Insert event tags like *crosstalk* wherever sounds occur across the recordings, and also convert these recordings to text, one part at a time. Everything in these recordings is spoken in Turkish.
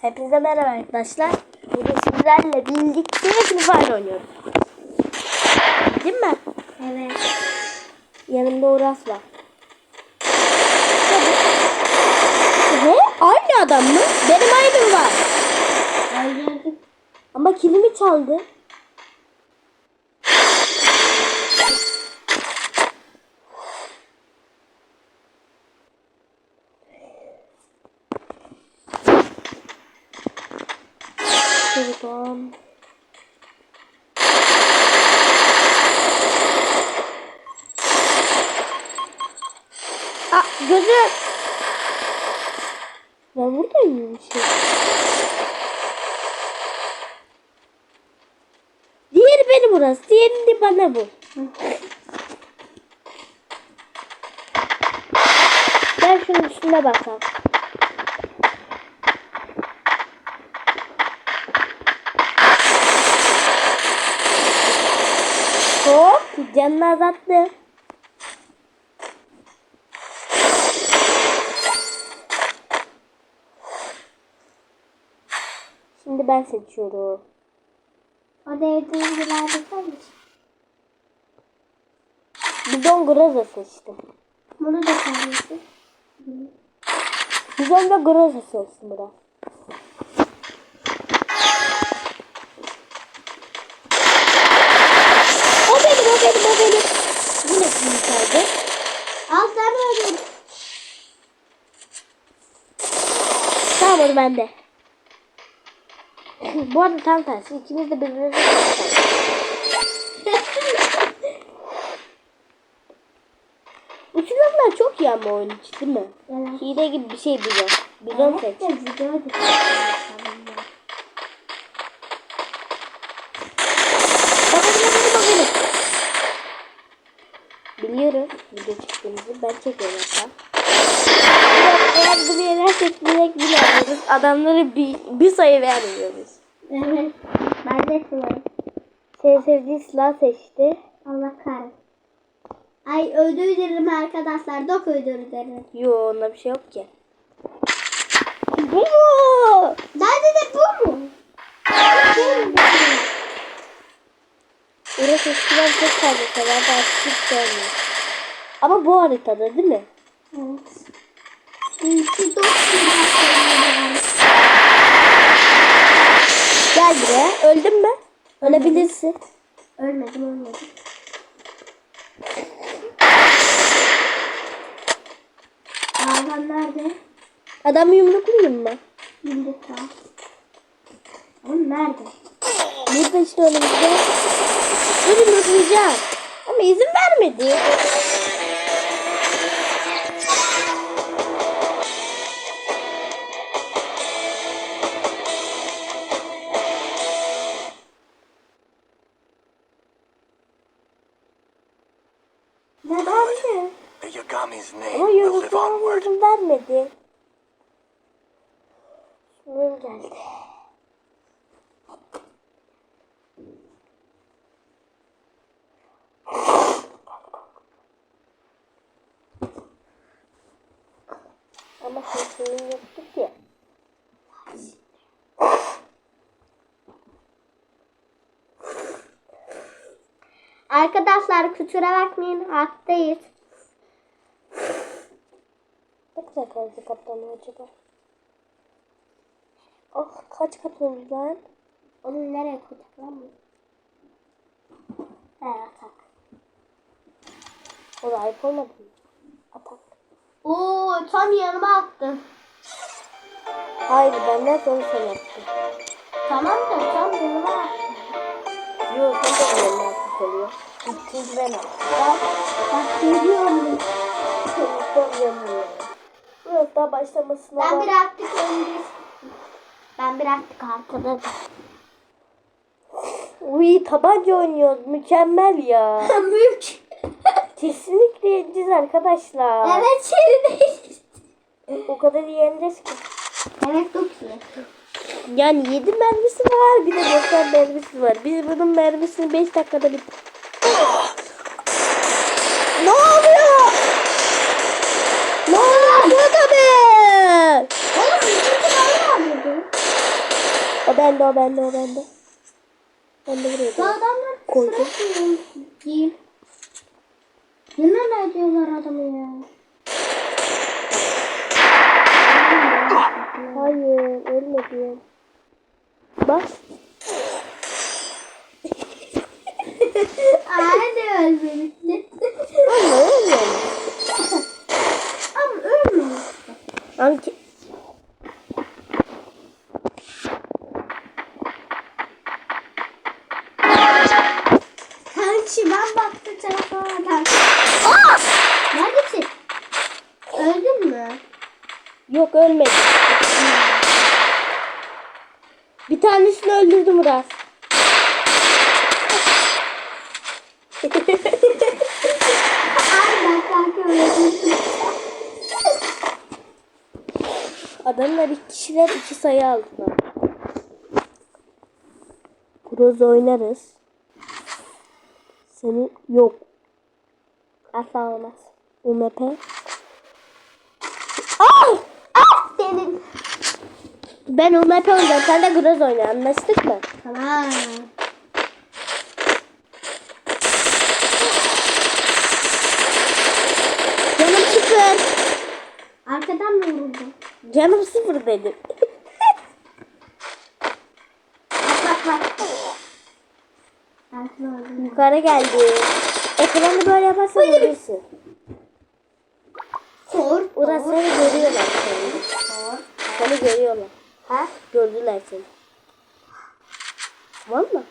Hepinize merhaba arkadaşlar. Bugün sizlerle birlikte Free Fire oynuyoruz. Değil mi? Evet. Yanımda Uras var. Ne? Aynı adam mı? Benim aynım var. Öldürdüm. Ama kilimi çaldı. Aa gözüm. Ben buradaymışım. Diğeri beni burası. Diğerini bana bu. Gel şunun üstüne bakalım. Hop canını azalttı. Şimdi ben seçiyorum. O da evde ileride misin? Bidon Groza seçtim. Bunu da koyuyorsun. Bidon ve Groza seçtim biraz. O benim, o benim, o benim. Yine kim çaldı? Al sen öldür. Tamam onu bende. *laughs* Bu arada tam tersi. İkimiz de birbirimize Bu silahlar çok iyi ama oyun için değil mi? Evet. Hile gibi bir şey bizon. Bizon seç. Evet benim. Biliyorum video çektiğimizi ben çekiyorum hatta. Eğer, eğer bunu yenersek direkt bile alıyoruz. Adamları bir, bir sayı vermiyoruz. Evet. Ben de sıvayım. Senin sevdiğin silah seçti. Allah kahretsin. Ay derim arkadaşlar. Dok derim. Yo onda bir şey yok ki. Bu mu? Nerede de bu mu? Burası eskiden çok fazla severdi artık hiç sevmiyor. Ama bu haritada değil mi? Evet. İki dok silahlarım Gel buraya. Öldün mü? Ölebilirsin. Ölmedim ölmedim. Ağlan nerede? Adamı yumruklayayım mı? Şimdi sağ. Oğlum nerede? Burada işte önümüzde. Dur yumruklayacağım. Ama izin vermedi. Arkadaşlar kusura bakmayın hattayız. Ne kadar kaldı katlanıyor acaba? Ah kaç kat oldu lan? Onu nereye koyduk lan bu? He atak. O da ayıp olmadı mı? Atak. Oo tam yanıma attın. Hayır benden sonra sen yaptın. Tamam da tam yanıma attın. Yok sen de benim yapmış oluyor. Ben bak görüyorum. Çok yanıyor. Biraz daha başlamasına Ben bir attık önce. Ben bir attık arkada. Uy tabanca oynuyoruz. Mükemmel ya. *laughs* Mülk. Kesinlikle yeneceğiz arkadaşlar. evet şerideyiz. O kadar yeneceğiz ki. Evet çok iyi. Yani 7 mermisi var bir de 90 mermisi var. Biz bunun mermisini 5 dakikada bitir. ne oluyor? Ne oluyor? Bu da be? Ne? O bende o bende o bende. Ben de buraya Bu koydum. adamlar Koydum. bırakmıyor diyeyim. Neler ediyorlar adamı ya? Hayır ölmedim. Bak. Hadi ölmemişti. Ama ölmedim. Ama ölmemiş. Anki... Kanki ben baktım telefona adam. Neredesin? Öldün mü? Yok ölmedim. Bir tanesini öldürdüm öldüm. Adamlar iki kişiler iki sayı aldılar. Kroz oynarız. Senin yok. Asla olmaz. UMP. Ah! Ah senin. Ben UMP oynayacağım. Sen de Groz oyna. Anlaştık mı? Tamam. Canım sıfır. Arkadan mı vuruldun? Canım sıfır dedim. Bak. Yukarı geldi. Ekranı böyle yaparsan ölürsün. Kor. Uras kor, seni görüyorlar. Seni. seni görüyorlar. Ha? Gördüler seni. Valla.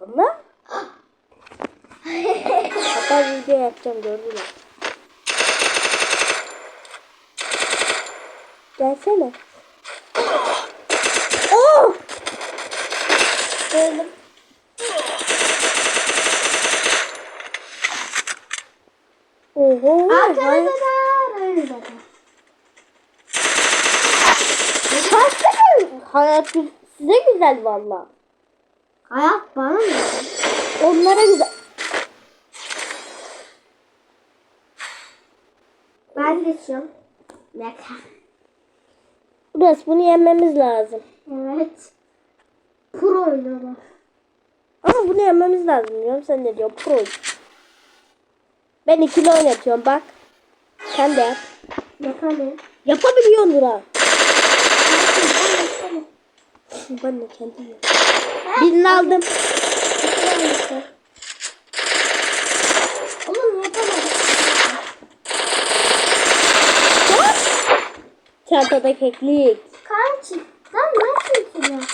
Valla. Hatta video yapacağım gördüler. Gelsene. Oh! Öldüm. Oho. Arkada vay. da var. Önde de. Hakikaten hayat size güzel valla. Hayat bana mı? Onlara güzel. Ben de şu. Meka. Burası bunu yenmemiz lazım. Evet. Pro oynuyorlar. Ama bunu yenmemiz lazım diyorum. Sen ne diyorsun? Pro. Ben ikili oynatıyorum bak. Sen de yap. Ne? Yapabiliyorsun Nura. Ben de kendim yap. Birini aldım. Oğlum yapamadım. Çantada keklik. Kanki. Sen nasıl?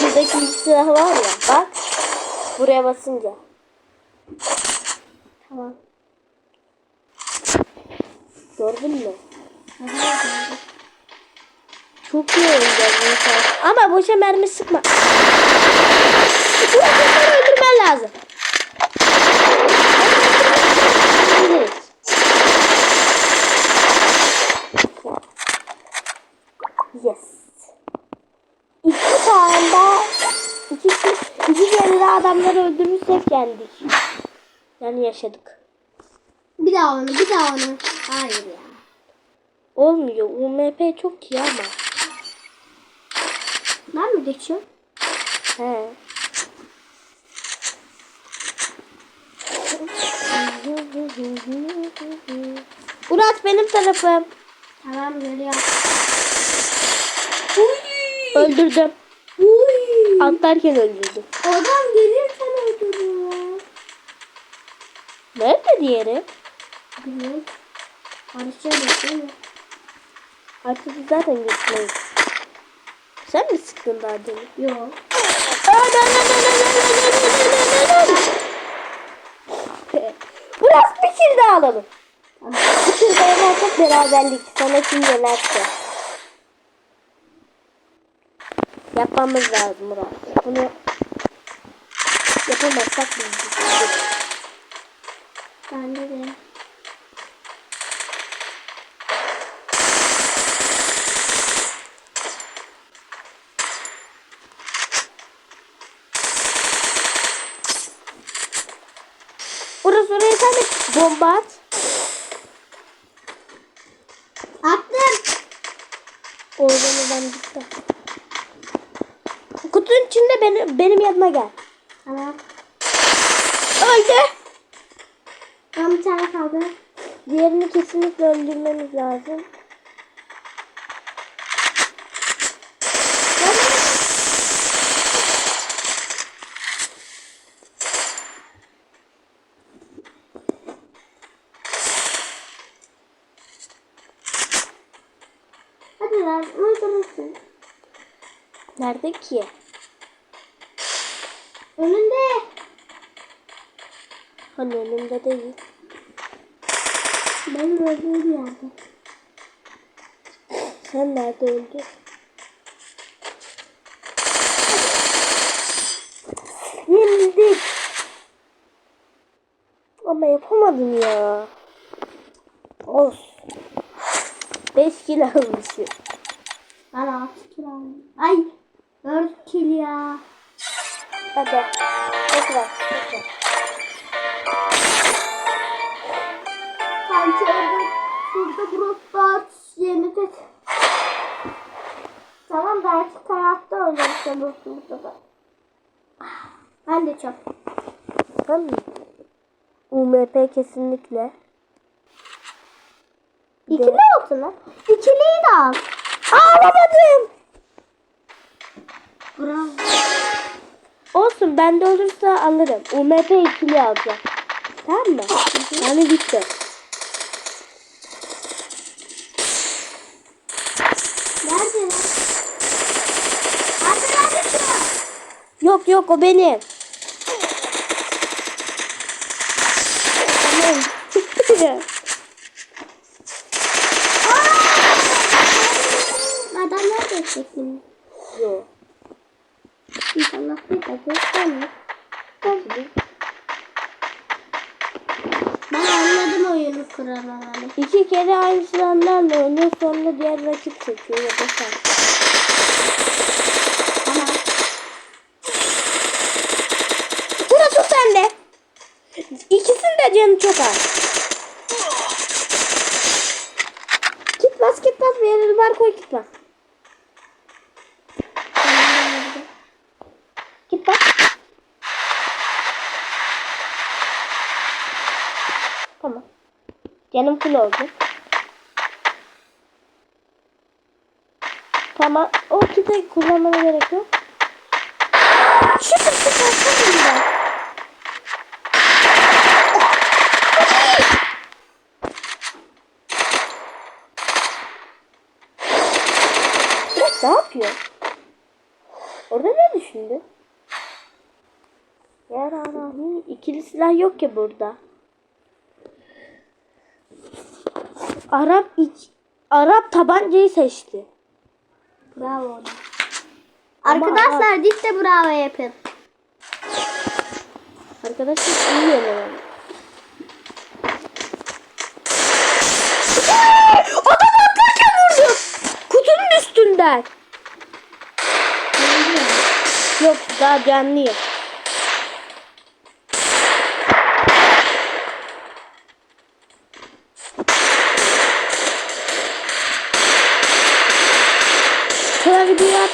Şuradaki bir silah var ya. Bak. Buraya basınca. Tamam. Gördün mü? Çok iyi oynayacağız bunu. Ama boşa mermi sıkma. Bu adamları öldürmen lazım. Yes. İki tane daha iki, iki kere daha adamları öldürürsek yendik. Yani yaşadık. Bir daha onu, bir daha onu. Hayır ya. Olmuyor. UMP çok iyi ama. Ben mi geçiyorum? He. Murat benim tarafım. Tamam geliyorum. Öldürdüm. Uy. Atlarken öldürdüm. Adam gelirken öldürüyor. Nerede diğeri? Bilmiyorum. Değil mi? Artık zaten gitmeyiz. Sen mi sıktın daha demin? Yok. Murat bir kill daha alalım. Bir kill daha yaparsak beraberlik. Sana kim yenerse. Yapmamız lazım Murat. Bunu yapamazsak biz. Bende de. Burası oraya sen de bomba at. Attım. Oradan oradan gitti. Kutun içinde benim, benim yanıma gel. Tamam. Öldü. Tam bir tane kaldı. Diğerini kesinlikle öldürmemiz lazım. Lan öldürürsün. Nerede ki? Önünde. Hani önümde değil. Benim öldüğüm yerde. Sen nerede öldün? Yenildik. Ama yapamadım ya. Olsun. 5 kilo almışım. Ben 6 kilo aldım. Ay 4 kilo ya. Hadi. Tekrar. Tekrar. Sanki orada şurada gruplar yeni tek. Tamam belki hayatta öldürürse bu burada da. Ben de çok. Tamam mı? UMP kesinlikle. İkili olsun lan. İkiliyi de al. Ağlamadım. Bravo. Olsun bende olursa alırım. UMP ikili alacağım. Tamam mı? Yani bitti. Nerede nerede şu? Yok yok o benim. Tamam. Adam çekeyim? yok. İnşallah bir de göstermez. Ben anladım oyunu kurallarını. İki kere aynı silahlarla oynuyor sonra diğer rakip çekiyor ya da sen. Tamam. Burası sende. İkisinin de canı çok az. Git bas git bas bir yere var koy git bas. Git bas. Tamam. Canım full oldu. Tamam. O kiti kullanmana gerek yok. Şu kiti kalsın ne yapıyor? Orada ne düşündü? Yararahi. İkili silah yok ki burada. Arap iç, Arap tabancayı seçti. Bravo ona. Arkadaşlar siz de bravo yapın. Arkadaşlar iyi yenemem. Adam atlarken vurdu. Kutunun üstünden. Yok daha canlıyım.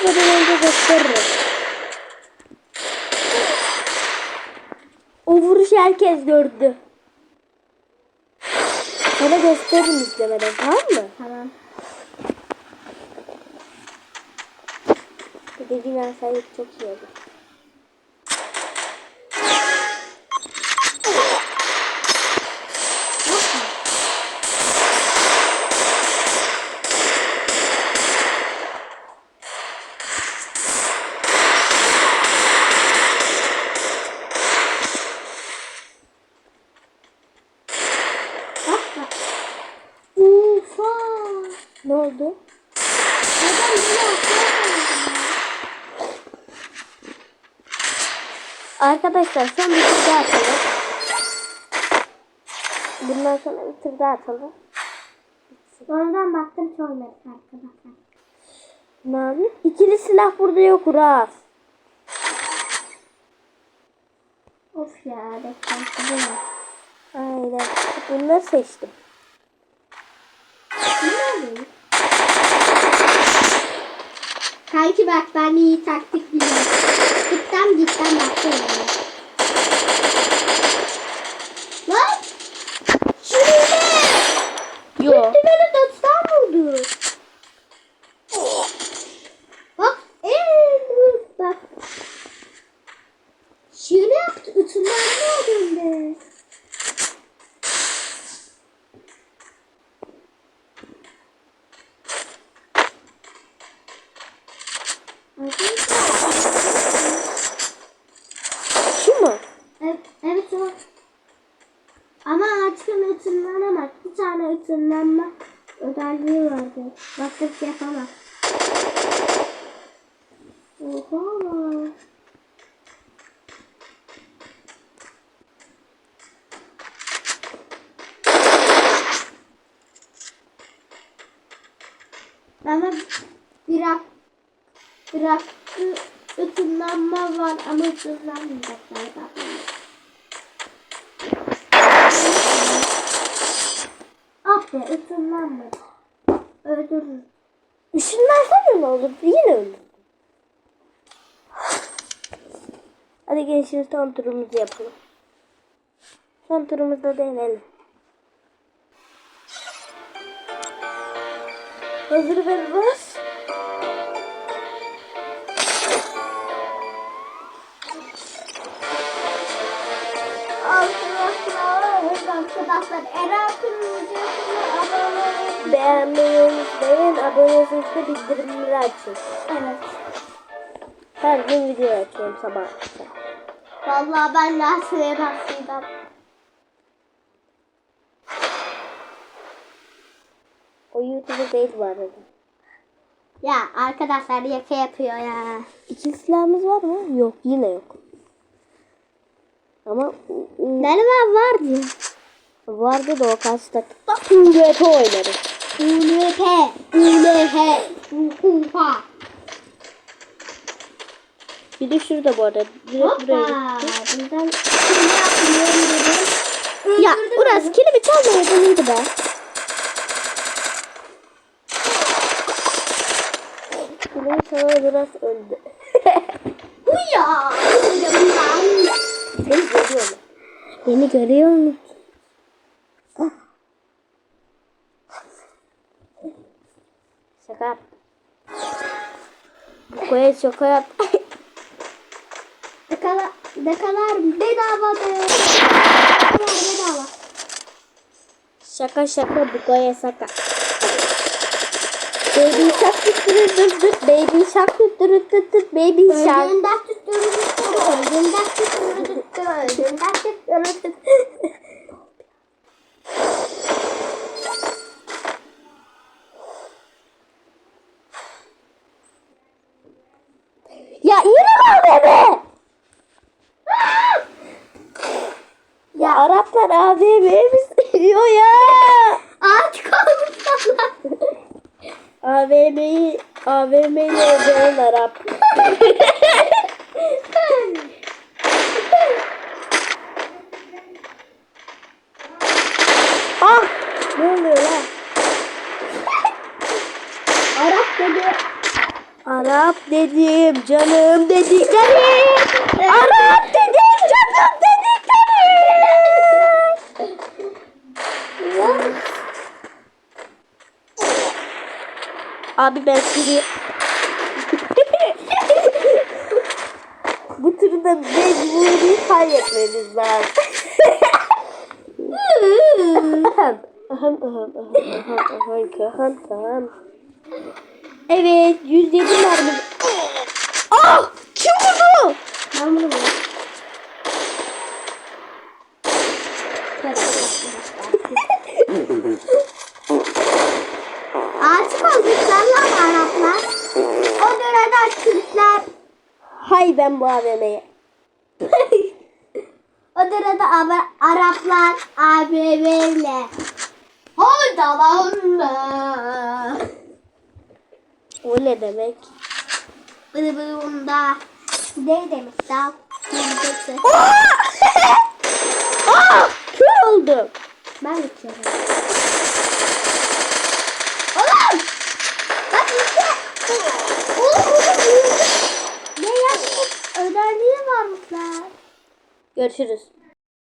Atmadan önce gösteririm. O vuruşu herkes gördü. Sana gösteririm izlemeden tamam mı? Tamam. Dediğin ansayet çok iyi oldu. Bak bak. Ufa. Ne oldu? Atıyor. Arkadaşlar son bir tur daha atalım. Bundan sonra bir tur daha atalım. Sonradan baktım ki olmadı arkadaşlar. Yapayım? İkili silah burada yok Uras. Of ya ne? Aynen. Bunları seçtim. Ne oluyor? Kanki bak ben iyi taktik biliyorum. Cidden cidden baktım. Lan! Şuraya! Yo. Gitti beni dosttan vurdu. Bak. Eee bak. Şöyle yaptı. Ütümlenme oldu önde. Şu mu? Evet, evet o. Ama artık ıtınlanemez. Bir tane ıtınlanma özelliği vardı. Başka bir şey yapamaz. Oha. Ama biraz biraz ıtınlanma var ama ıtınlanmayacak galiba. Be ıtınlanmadı. Öldürür. Üşünmezsen ne olur? Yine ölür. Hadi gelin şimdi son turumuzu yapalım. Son turumuzda deneyelim. Hazır ve bas. Arkadaşlar, arkadaşlar Eren Kırmızı'ya abone. Beğenmeyi unutmayın. Abone olmayı da bildirimleri açın. Evet. Her gün video açıyorum sabah. akşam. Vallahi ben derseye başlayacağım. O YouTube'u değil bu arada. Ya arkadaşlar yaka yapıyor ya. İki silahımız var mı? Yok yine yok. Ama Benim vardı. vardı da o karşı takımda UMP oynarız. ULP, ULH, UHA. Bir de şurada bu arada. Direkt buraya gitti. Buradan dedim. Ya Uras kilimi çalmaya iyiydi be. Kilimi çalan Uras öldü. *laughs* Uya. Beni görüyor mu? Beni görüyor mu? Şaka yap. *laughs* Bu koya şaka yap. Ne kadar, ne kadar bedava be. Bedava. Şaka şaka bu koya şaka. Baby shark tutturur tut tut. Baby shark tutturur tut tut. Baby shark. Öldüğünden tuttuğunu tuttu. Öldüğünden tuttuğunu tuttu. Öldüğünden tuttuğunu tuttu. Ya yine mi AVM? Araplar AVM'ye mi seviyor *laughs* ya? Ağaç kalmışlar. AVM'yi AVM'yi öldüren Arap. *laughs* ah! Ne oluyor lan? Arap dedi. Arap dedim, canım dediklerim. Arap dedim, canım dediklerim. Abi ben sizi... Bu turu da mecburi kaybetmemiz lazım. Evet, 107 mermi. Ah! Kim vurdu? Ben bunu buldum. Ağaç kalmışlar lan Araplar. O dönemde Türkler. Hay ben bu AVM'ye. *laughs* o Ara- Araplar ABB'yle. Hoda bunda. O ne demek? Bıdı bıdı bunda. Ne demek daha? *laughs* Kör oldum. Ben içiyorum. Oğlum! Bak işte. Oğlum bu varmış lan. Görüşürüz.